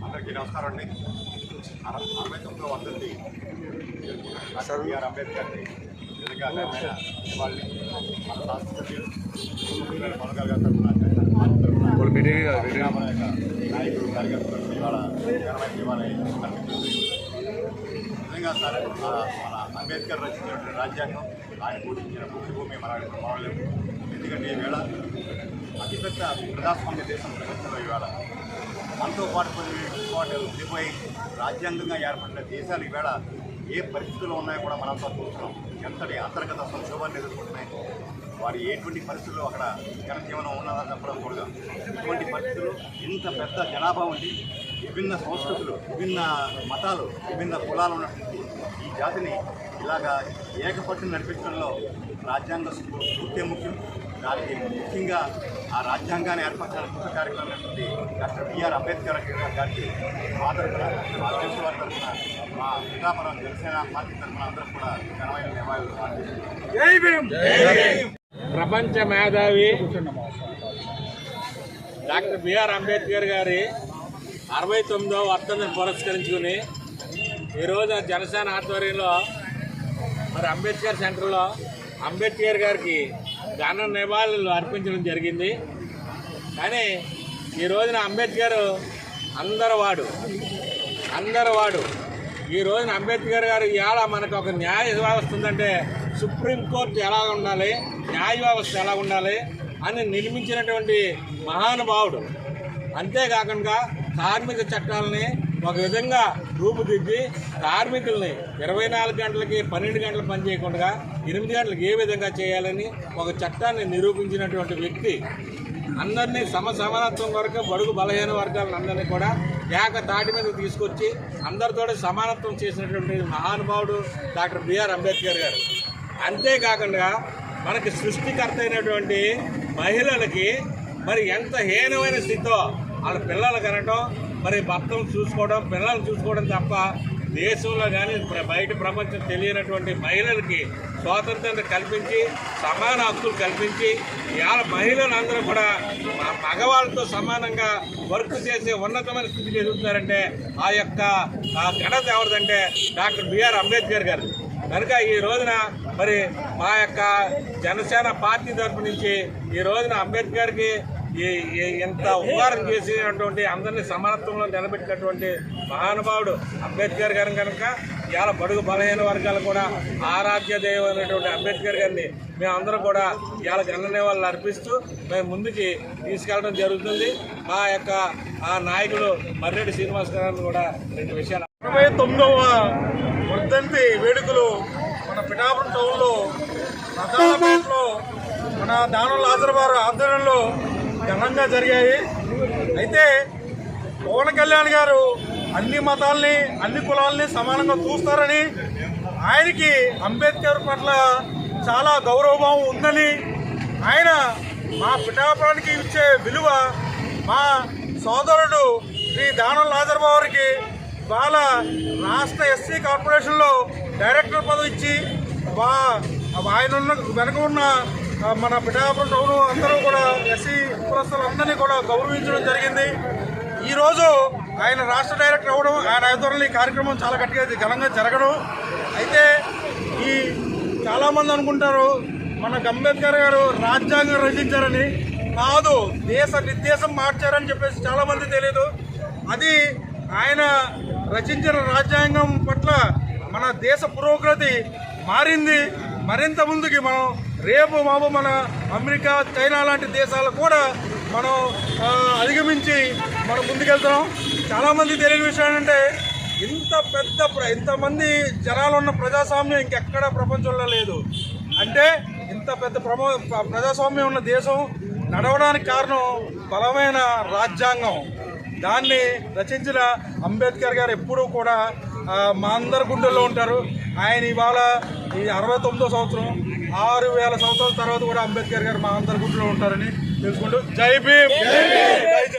అందరికీ నమస్కారం అండి అర- అరవై తొమ్మిదో వర్ధంతి డాక్టర్ బిఆర్ అంబేద్కర్ని నిజంగా ఘనమైన నివాళి మన శాస్త్రజ్ఞులు పొలగారు గారి తరఫున మన యొక్క నాయకులు కార్యకర్తలకు ఇవాళ ఘనమైన నివాళి అర్పిస్తుంది నిజంగా సార్ ఆ మన అంబేద్కర్ రచించినటువంటి రాజ్యాంగం ఆయన పూజించిన భూమి మన మనలేము ఎందుకంటే ఈవేళ అతిపెద్ద ప్రజాస్వామ్య దేశం ప్రపంచంలో ఇవాళ. మనతో పాటు కొన్ని పాటు ఉండిపోయి రాజ్యాంగంగా ఏర్పడిన దేశాలు ఈవేళ ఏ పరిస్థితుల్లో ఉన్నాయో కూడా మనంతా చూస్తున్నాం. ఎంతటి అంతర్గత సంక్షోభాన్ని ఎదుర్కొంటున్నాయి వారి ఎటువంటి పరిస్థితులు అక్కడ జనజీవనం ఉన్నదని చెప్పడం కూడా ఇటువంటి పరిస్థితులు ఇంత పెద్ద జనాభా ఉండి విభిన్న సంస్కృతులు విభిన్న మతాలు విభిన్న కులాలు ఉన్నటువంటి ఈ జాతిని ఇలాగా ఏకపట్టును నడిపించడంలో రాజ్యాంగ స్ఫూర్తి ముఖ్యం. దానికి ముఖ్యంగా ఆ రాజ్యాంగాన్ని ఏర్పరచాలని ముఖ్య కార్యక్రమం అయినటువంటి డాక్టర్ బిఆర్ అంబేద్కర్ గారికి మా తరఫున మా దేశ వారి తరఫున మా పితాపురం జనసేన పార్టీ తరఫున అందరం కూడా ఘనమైన నివాళులు. ప్రపంచ మేధావి డాక్టర్ బిఆర్ అంబేద్కర్ గారి అరవై తొమ్మిదవ వర్ధంతిని పురస్కరించుకుని ఈరోజు జనసేన ఆధ్వర్యంలో మరి అంబేద్కర్ సెంటర్లో అంబేద్కర్ గారికి ఘన నివాళులు అర్పించడం జరిగింది. కానీ ఈ రోజున అంబేద్కర్ అందరు వాడు అందరు వాడు. ఈ రోజున అంబేద్కర్ గారు ఇవాళ మనకు ఒక న్యాయ వ్యవస్థ ఉందంటే సుప్రీంకోర్టు ఎలా ఉండాలి న్యాయ వ్యవస్థ ఎలా ఉండాలి అని నిర్మించినటువంటి మహానుభావుడు. అంతేకాకుండా కార్మిక చట్టాలని ఒక విధంగా రూపుదిద్ది కార్మికుల్ని ఇరవై నాలుగు గంటలకి పన్నెండు గంటలు పని చేయకుండా ఎనిమిది గంటలకు ఏ విధంగా చేయాలని ఒక చట్టాన్ని నిరూపించినటువంటి వ్యక్తి అందరినీ సమ సమానత్వం వరకు బడుగు బలహీన వర్గాలను అందరినీ కూడా ఏక తాటి మీద తీసుకొచ్చి అందరితో సమానత్వం చేసినటువంటి మహానుభావుడు డాక్టర్ బిఆర్ అంబేద్కర్ గారు. అంతేకాకుండా మనకి సృష్టికర్త అయినటువంటి మహిళలకి మరి ఎంత హీనమైన స్థితితో వాళ్ళ పిల్లలు కనటం మరి భర్తను చూసుకోవడం పిల్లల్ని చూసుకోవడం తప్ప దేశంలో కానీ బయట ప్రపంచం తెలియనటువంటి మహిళలకి స్వాతంత్రం కల్పించి సమాన హక్కులు కల్పించి ఇవాళ మహిళలందరూ కూడా మగవాళ్ళతో సమానంగా వర్క్ చేసే ఉన్నతమైన స్థితికి ఎదుగుతున్నారంటే ఆ యొక్క ఘనత ఎవరిదంటే డాక్టర్ బిఆర్ అంబేద్కర్ గారు. కనుక ఈ రోజున మరి మా యొక్క జనసేన పార్టీ తరపు నుంచి ఈ రోజున అంబేద్కర్కి ఇంత ఉపకారం చేసినటువంటి అందరినీ సమానత్వంలో నిలబెట్టినటువంటి మహానుభావుడు అంబేద్కర్ గారు కనుక ఇవాళ బడుగు బలహీన వర్గాలు కూడా ఆరాధ్య దైవం అనేటువంటి అంబేద్కర్ గారిని మేమందరం కూడా ఇవాళ గణనే వాళ్ళు అర్పిస్తూ మేము ముందుకి తీసుకెళ్ళడం జరుగుతుంది. మా యొక్క ఆ నాయకుడు మర్రెడ్డి శ్రీనివాస్ గారు కూడా రెండు విషయాలు అరవై తొమ్మిదవ వర్ధంతి వేడుకలు మన పిఠాపురం టౌన్లో రథాలపేటలో మన దానుల లాజరబారు ఆధ్వర్యంలో ఘనంగా జరిగాయి. అయితే పవన్ కళ్యాణ్ గారు అన్ని మతాల్ని అన్ని కులాల్ని సమానంగా చూస్తారని ఆయనకి అంబేద్కర్ పట్ల చాలా గౌరవభావం ఉందని ఆయన మా పిఠాపురానికి ఇచ్చే విలువ మా సోదరుడు శ్రీ దానం లాజర్బాబుకి వాళ్ళ రాష్ట్ర ఎస్సీ కార్పొరేషన్లో డైరెక్టర్ పదవి ఇచ్చి వా ఆయన ఉన్న వెనక ఉన్న మన పిఠాపురం టౌన్ అందరూ కూడా ఎస్సీ కులస్తులందరినీ కూడా గౌరవించడం జరిగింది. ఈరోజు ఆయన రాష్ట్ర డైరెక్టర్ అవ్వడం ఆయన ఆధ్వర్యంలో ఈ కార్యక్రమం చాలా గట్టిగా ఘనంగా జరగడం. అయితే ఈ చాలామంది అనుకుంటారు మన అంబేద్కర్ గారు రాజ్యాంగం రచించారని. కాదు దేశ నిర్దేశం మార్చారని చెప్పేసి చాలామంది తెలియదు. అది ఆయన రచించిన రాజ్యాంగం పట్ల మన దేశ పురోగతి మారింది. మరింత ముందుకి మనం రేపు మాపు మన అమెరికా చైనా లాంటి దేశాలు కూడా మనం అధిగమించి మనం ముందుకెళ్తున్నాం. చాలామంది తెలియని విషయం ఏంటంటే ఇంత పెద్ద ప్ర- ఇంతమంది జనాలు ఉన్న ప్రజాస్వామ్యం ఇంకెక్కడ ప్రపంచంలో లేదు. అంటే ఇంత పెద్ద ప్రమో ప్రజాస్వామ్యం ఉన్న దేశం నడవడానికి కారణం బలమైన రాజ్యాంగం. దాన్ని రచించిన అంబేద్కర్ గారు ఎప్పుడూ కూడా మా అందరి గుండెల్లో ఉంటారు. ఆయన ఇవాళ ఈ అరవై తొమ్మిదో సంవత్సరం ఆరు వేల సంవత్సరాల తర్వాత కూడా అంబేద్కర్ గారు మా అందరి గుండెల్లో ఉంటారని తెలుసుకుంటూ. జై భీమ్!